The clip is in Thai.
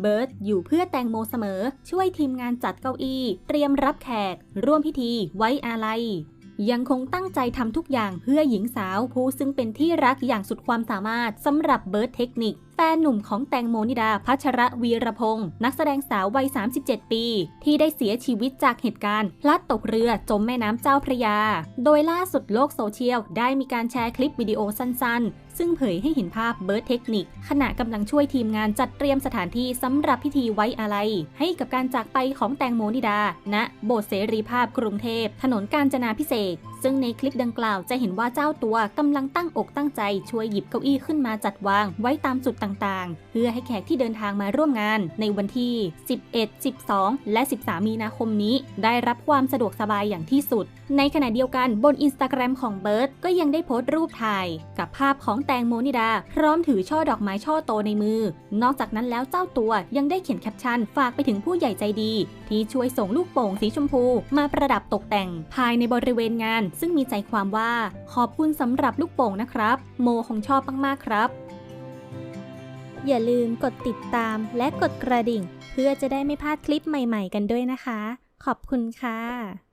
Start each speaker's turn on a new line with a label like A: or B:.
A: เบิร์ดอยู่เพื่อแตงโมเสมอ ช่วยทีมงานจัดเก้าอี้ เตรียมรับแขก ร่วมพิธีไว้อาลัย ยังคงตั้งใจทำทุกอย่างเพื่อหญิงสาวผู้ซึ่งเป็นที่รักอย่างสุดความสามารถสำหรับเบิร์ดเทคนิคแฟนหนุ่มของแตงโมนิดาพัชระวีรพงศ์นักแสดงสาววัย 37 ปี ที่ได้เสียชีวิตจากเหตุการณ์ พลัดตกเรือจมแม่น้ำเจ้าพระยา โดยล่าสุดโลกโซเชียล ได้มีการแชร์คลิปวิดีโอสั้นๆ ซึ่งเผยให้เห็นภาพเบิร์ดเทคนิค ขณะกำลังช่วยทีมงานจัดเตรียมสถานที่สำหรับพิธีไว้อาลัย ให้กับการจากไปของแตงโมนิดา ณ โบสถ์เสรีภาพกรุงเทพ ถนนกาญจนาพิเศษซึ่งในคลิปดังกล่าวจะเห็นว่าเจ้าตัวกำลังตั้งอกตั้งใจช่วยหยิบเก้าอี้ขึ้นมาจัดวางไว้ตามจุดต่างๆ เพื่อให้แขกที่เดินทางมาร่วมงานในวันที่ 11 12 และ 13 มีนาคมนี้ ได้รับความสะดวกสบายอย่างที่สุด ในขณะเดียวกันบนอินสตาแกรมของเบิร์ดก็ยังได้โพสต์รูปถ่าย กับภาพของแตงโมนิดา พร้อมถือช่อดอกไม้ช่อโตในมือ นอกจากนั้นแล้วเจ้าตัวยังได้เขียนแคปชั่นฝากไปถึงผู้ใหญ่ใจดี ที่ช่วยส่งลูกโป่งสีชมพู มาประดับตกแต่ง ภายในบริเวณงาน ซึ่งมีใจความว่าขอบคุณสำหรับลูกโป่งนะครับ โมคงชอบมากๆครับ อย่าลืมกดติดตามและกดกระดิ่ง เพื่อจะได้ไม่พลาดคลิปใหม่ ๆ กันด้วยนะคะ ขอบคุณค่ะ